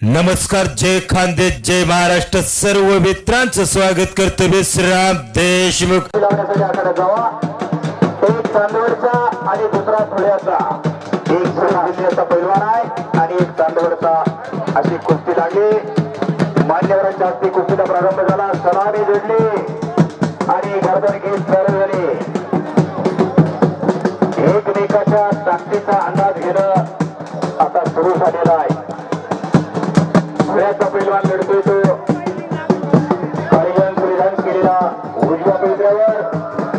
नमस्कार जय खांदे जय महाराष्ट्र. सर्व मित्रांचं स्वागत करतो विश्राम देशमुख. एक चांदवडचा आणि दुसरा धुळ्याचा एक जिल्ह्याचा पैलवान आहे आणि एक चांदवडचा अशी कुस्ती लागली मान्यवरांच्या हस्ते कुस्तीचा प्रारंभ झाला सराने जोडले आणि गर्दन गीत चालू झाले एकमेकाच्या ताकदीचा अंदाज घेणं आता सुरू झालेला आहे. पैलवान लढतोय तो. परिधान केलेला उजव्या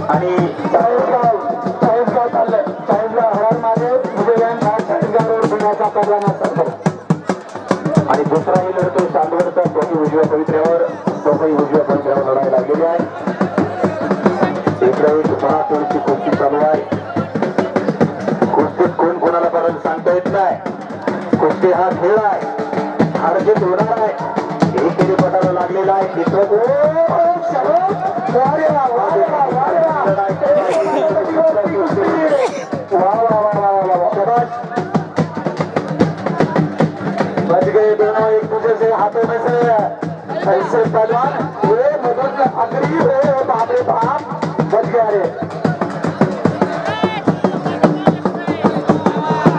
आणि चाळीसगाव चाळीसगाव चाललंय चाळीसगाव हरण मागे पुण्याचा आणि दुसराही लढतोय चांदवडचा तोही उजव्या पवित्र्यावर तोही उजव्या पवित्र्यावर लढायला लागलेली आहे. इकडे एक कुस्ती चालू आहे. कुस्तीत कोण कोणाला पर्यंत सांगता येत नाही. कुस्ती हा खेळ आहे. हारजीत होणार आहे. एकेरी पटाला लागलेला आहे. बच गए दोनों एक दूसरे से हाथों में से। ऐसे पहलवान मदद अग्री हो, बाप रे बाप। बच गया रे।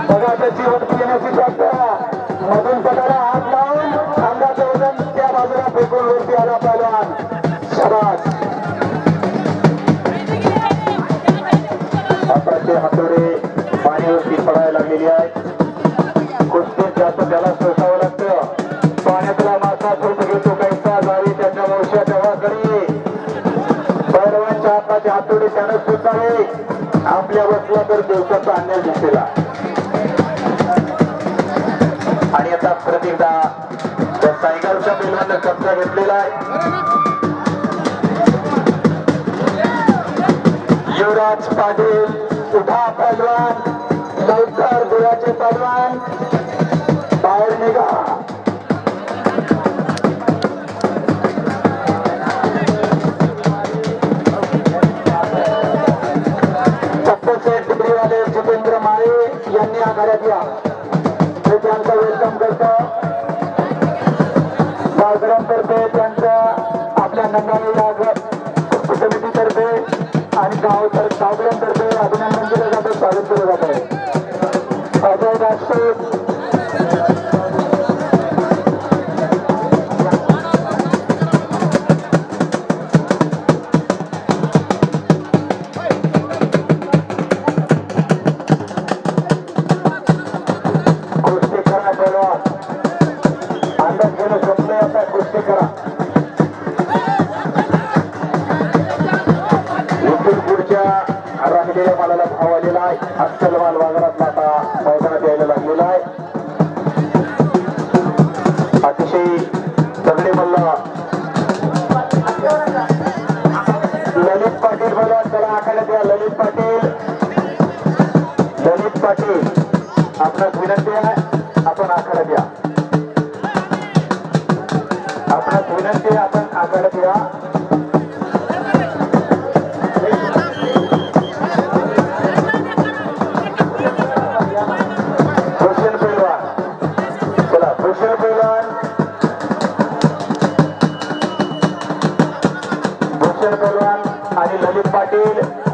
बघा त्याची वरती येण्याची प्रार्थना राज पाटील उठा पैलवान लवकर गोळ्याचे पैलवान बाहेर निघा. डिग्रीवाले जितेंद्र माळे यांनी आघाड्यात या. मी त्यांचं वेलकम करतो. गावकऱ्यांतर्फे त्यांचा आपल्या नंदानी गाव तर गावकऱ्यांतर्फे अभिनंदन केलं जातं स्वागत केलं ललित पाटील. ललित पाटील आपणास विनंती आहे आपण आखाड्यात या आपणास विनंती आहे आपण आखाड्यात या भूषण पैलवान. चला भूषण पैलवान. भूषण पैलवान आणि ललित पाटील.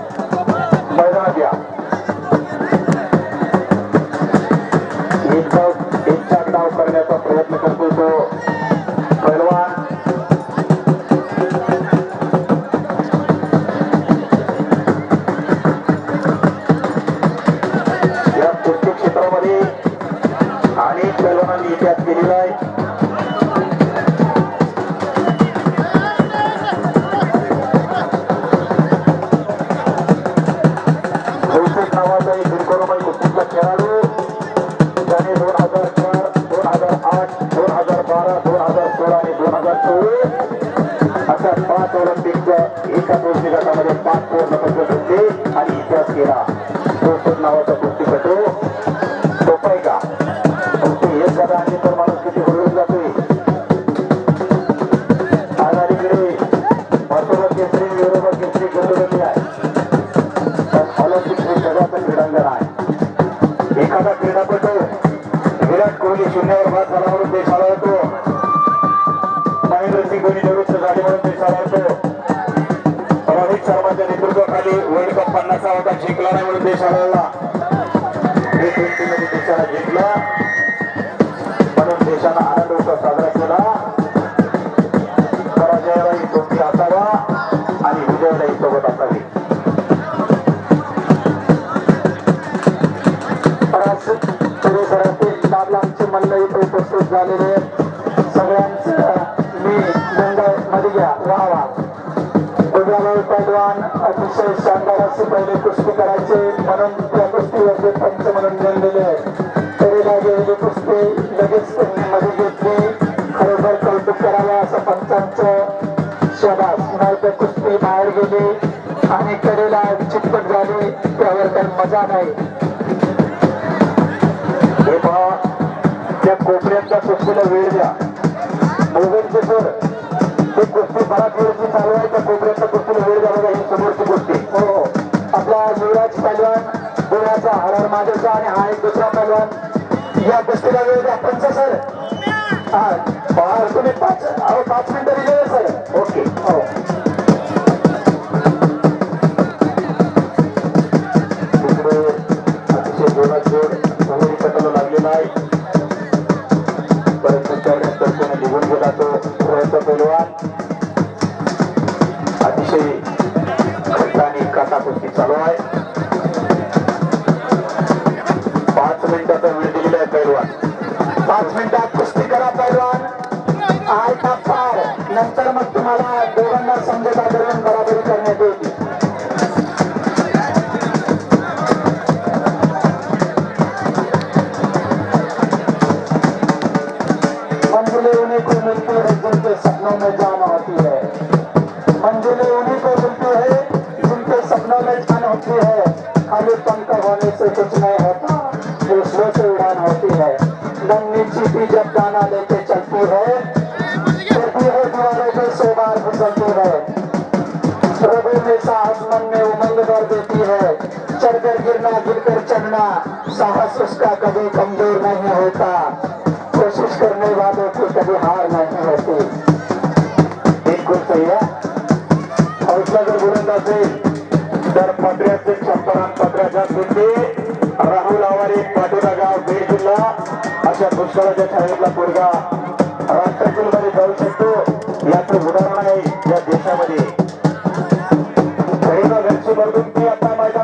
एखादा क्रीडापटू विराट कोहली शून्यावर भात झाला म्हणून देशाला होतो महेंद्रसिंग धोनी निवृत्त झाले म्हणून देशाला होतो नेतृत्वाखाली वर्ल्ड कप पन्नासा होता जिंकला नाही म्हणून देशाला देशाला जिंकला पराजयालाही सोबती असावा आणि विजयालाही सोबत असावी. परिसरातील लाभलांचे मंडळी इथे उपस्थित झालेले आहेत. सगळ्यांचं मी मुंबई मध्ये घ्या वा पैलवान अतिशय शानदार असे पहिले कुस्ती करायचे म्हणून त्या कुस्तीवरचे पंच म्हणून नेमलेले आहेत. तरीला गेलेली कुस्ती लगेच त्यांनी मध्ये घेतली. खरोखर कौतुक करावं असं पंचांचं गेले आणि कडेला चितपट झाली त्यावर काही मजा नाही. हे त्या कोपऱ्याच्या कुस्तीला वेळ द्या. मोबाईलचे सर ते कुस्ती बराच वेळची चालू आहे त्या कोपऱ्याच्या कुस्तीला वेळ द्या ही समोरची गोष्टी हो हो. आपला युवराज पैलवान पुण्याचा हरण माझ्याचा आणि हा एक दुसरा पैलवान या कुस्तीला वेळ द्या. पंच सर. हा पहा तुम्ही पाच अहो पाच मिनिटं दिले सर. ओके. हो. दाना लेके चलती है। फिरती है दीवारों पे सो बार फिसलती है। प्रभु में साहस मन में उमंग भर देती है। चढ़कर गिरना, गिरकर चढ़ना, साहस उसका कभी दुष्काळाच्या छायेतला पोरगा राष्ट्रकुलमध्ये जाऊ शकतो. याचं उदाहरण आहे या देशामध्ये. गरीब घरची बघून ती आता माझ्या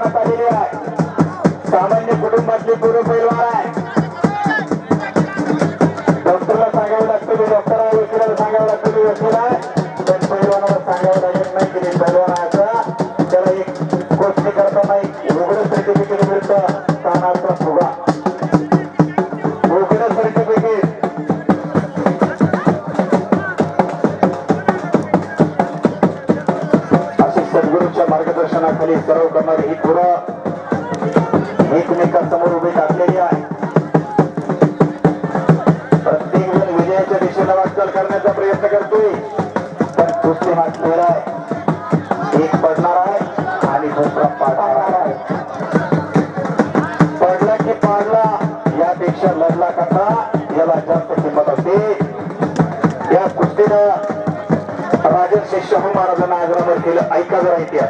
महाराजांना आग्रामर केलं. ऐका जरा इतिहास.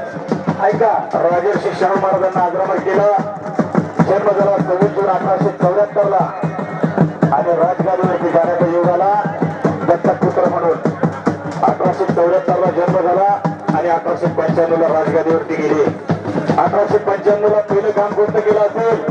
ऐका राजर्षी शाहू महाराजांना आग्रामर केलं. जन्म झाला सव्वीस जून अठराशे चौऱ्याहत्तर ला आणि राजगादीवरती जाण्याचा योग आला. दत्तपुत्र म्हणून. अठराशे चौऱ्याहत्तर ला जन्म झाला आणि अठराशे पंच्याण्णव ला राजगादीवरती गेले. अठराशे पंच्याण्णव ला पहिलं काम कोणतं केलं असेल?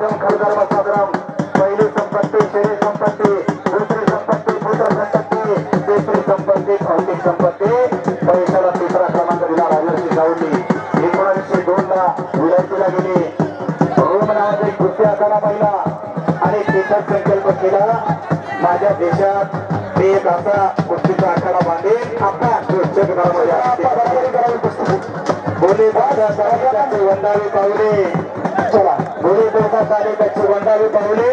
माध्यम खरधर्म संग्राम पहिली संपत्ती शेरी संपत्ती दुसरी संपत्ती पुत्र संपत्ती तिसरी संपत्ती भौतिक संपत्ती. पैशाला तिसरा क्रमांक दिला राजर्षी शाहूंनी एकोणीसशे दोन ला विलायतीला गेले. रोम नावाचा एक कृती आखाडा पाहिला आणि तिथं संकल्प केला. माझ्या देशात मी एक असा कुस्तीचा आखाडा बांधेन. आपण जगभरामध्ये बोले दादा साहेबांचे वंदावे पावले आले त्याची वंडावी पावले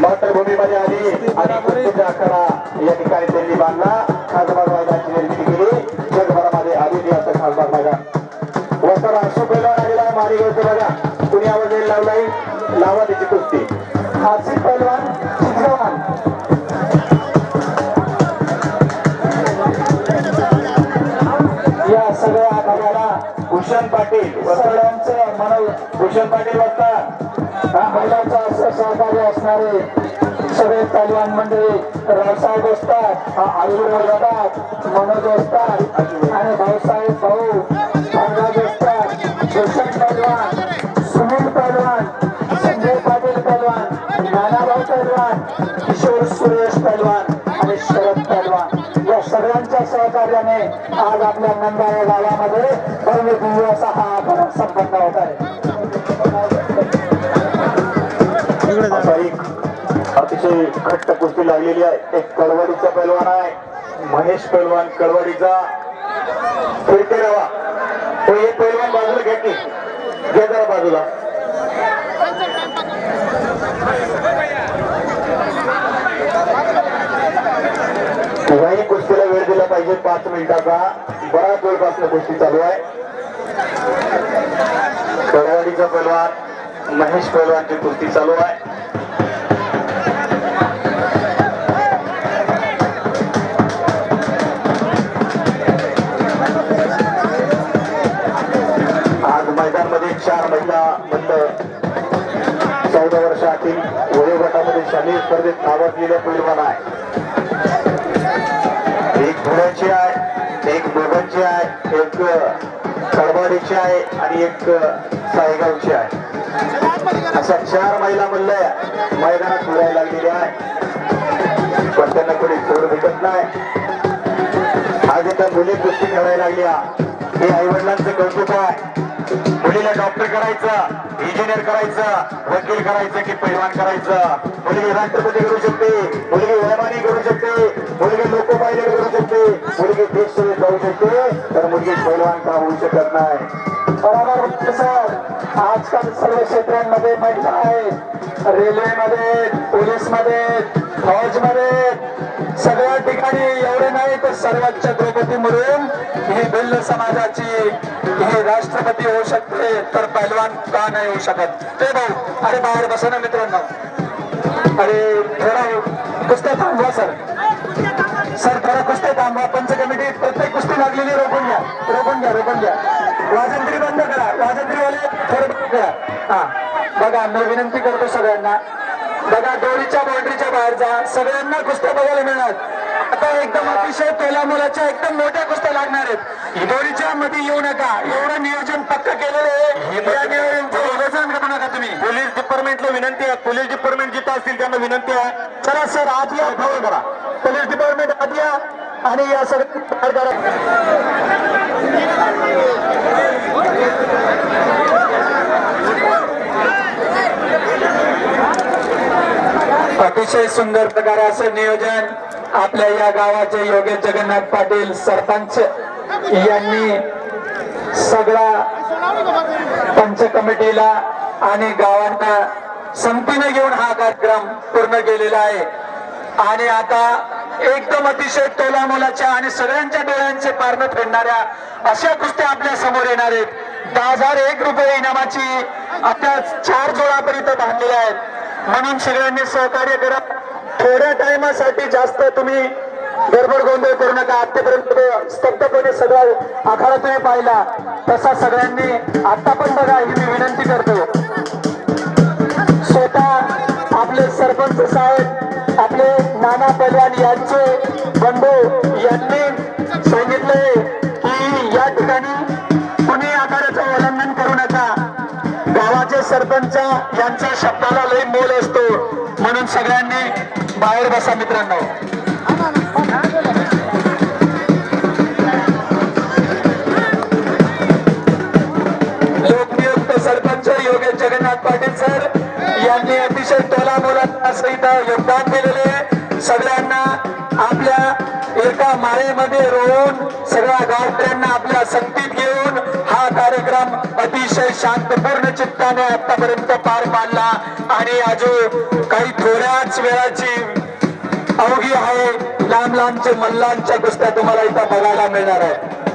मातृभूमीमध्ये आली आणि कुस्तीचा आखाडा या ठिकाणी त्यांनी बांधला. खासबाग मैदानाची निर्मिती केली. जगभरामध्ये आलेली असं खासबाग मैदान. वसर अशोक पैलवान आलेला आहे मारी घ्यायचं बघा. कुणी आवाज लावलाय? लावा त्याची कुस्ती. हासिफ पैलवान या सगळ्या आखाड्याला भूषण पाटील सगळ्यांचं मनोज भूषण पाटील बघतात हा महिलांचा सहकार्य असणारे सगळे पैलवान मंडळी रावसाहेब असतात आयुर्वेद असतात मनोज असतात आणि भाऊसाहेब भाऊ पंकज असतात भूषण पैलवान सुनील पैलवान संजय पाटील पैलवान नानाभाऊ पैलवान किशोर सुरेश पैलवान आणि शरद पैलवान या सगळ्यांच्या सहकार्याने आज आपल्या नंदाळा गावामध्ये भव्य दिव्य असा हा आखाडा संपन्न होत आहे. घट्ट कुस्ती लागलेली आहे. एक कळवडीचा पैलवान आहे. महेश पैलवान कळवडीचा फिरते रवा. तो एक पैलवान बाजूला घ्या की जरा बाजूला. काही कुस्तीला वेळ दिला पाहिजे पाच मिनिटाचा. बराच वेळपासून कुस्ती चालू आहे. कळवाडीचा पैलवान महेश पैलवानची कुस्ती चालू आहे. स्पर्धेत नावाजलेल्या पैलवान आहे एक घोड्याची आहे एक दोघांची आहे एक कडवाडीची आहे आणि एक सायगावची आहे. अशा चार महिला मल्ल मैदानात फिरायला लागलेल्या आहे पण त्यांना कोणी सोड भेटत नाही. आज इथं मुली कुस्ती करायला लागल्या. हे आईवडिलांचं कौतुक आहे. मुलीला डॉक्टर करायचं इंजिनियर करायचं वकील करायचं की पैलवान करायचं. मुलगी राष्ट्रपती करू शकते मुलगी वैमानी करू शकते मुलगी लोक करू शकते मुलगी देश सेवेत जाऊ शकते तर मुलगी पैलवान का होऊ शकत नाही? बरोबर सर. आजकाल सर्व क्षेत्रांमध्ये महिला आहेत. रेल्वेमध्ये पोलीसमध्ये फौजमध्ये सगळे एवढे नाही सर्वोच्च द्रौपदी मुर्मू ही भिल्ल समाजाची ही राष्ट्रपती होऊ शकते तर पैलवान का नाही होऊ शकत? ते भाऊ अरे बाहेर बसा ना मित्रांनो. अरे थोडा कुस्त्या थांबवा सर. सर थोडा कुस्त्या थांबवा. पंच कमिटी प्रत्येक कुस्ती लागलेली रोखून घ्या. रोखून घ्या रोखून घ्या. वाजंत्री बंद करा. वाजंत्रीवाले थोडं बंद हा. बघा मी विनंती करतो सगळ्यांना. बघा दोरीच्या बाउंड्रीच्या बाहेर जा. सगळ्यांना कुस्त्या बघायला मिळणार. आता एकदम अतिशय तोला मुलाच्या एकदम मोठ्या कुस्त्या लागणार आहेत. दोरीच्या मध्ये येऊ नका. एवढं नियोजन पक्क केलेलं आहे. या नियोजन करू नका तुम्ही. पोलीस डिपार्टमेंटला विनंती आहे. पोलीस डिपार्टमेंट जिथं असतील त्यांना विनंती आहे. चला सर आज या करा. पोलीस डिपार्टमेंट आज या आणि या सगळ्या बाहेर करा अतिशय सुंदर प्रकारे असं नियोजन आपल्या या गावाचे योगेश जगन्नाथ पाटील सरपंच यांनी सगळा पंच कमिटीला आणि गावांना संपीने घेऊन हा कार्यक्रम पूर्ण केलेला आहे. आणि आता एकदम अतिशय तोला मोलाच्या आणि सगळ्यांच्या डोळ्यांचे पारणं फेडणाऱ्या अशा कुस्त्या आपल्यासमोर येणार आहेत. दहा हजार एक रुपये इनामाची आता चार जोडापर्यंत बांधलेल्या आहेत. म्हणून सगळ्यांनी सहकार्य करा. थोड्या टायमासाठी जास्त तुम्ही गडबड गोंधळ करू नका. आतापर्यंत स्तब्धपणे सगळा आखाडा तुम्ही पाहिला. तसा सगळ्यांनी आता पण बघा ही मी विनंती करतो. स्वतः आपले सरपंच साहेब आपले नाना पैलवान यांचे बंधू यांनी सांगितले की या ठिकाणी कुणी आकाराचं उल्लंघन करू नका. गावाचे सरपंच यांच्या शब्दाला बसा मित्रांनो लोकनियुक्त सरपंच योगेश जगन्नाथ पाटील सर यांनी अतिशय टोला मोला सहित योगदान दिलेले आहे. सगळ्यांना आपल्या एका माळेमध्ये रोवून सगळ्या गावकऱ्यांना आपल्या संगतीत घेऊन हा कार्यक्रम अतिशय अतिशय शांतपूर्ण चित्ताने आतापर्यंत पार पाडला आणि अजून काही थोड्याच वेळाची अवघी आहे. लांब लांबचे मल्लांच्या कुस्त्या तुम्हाला इथं बघायला मिळणार आहे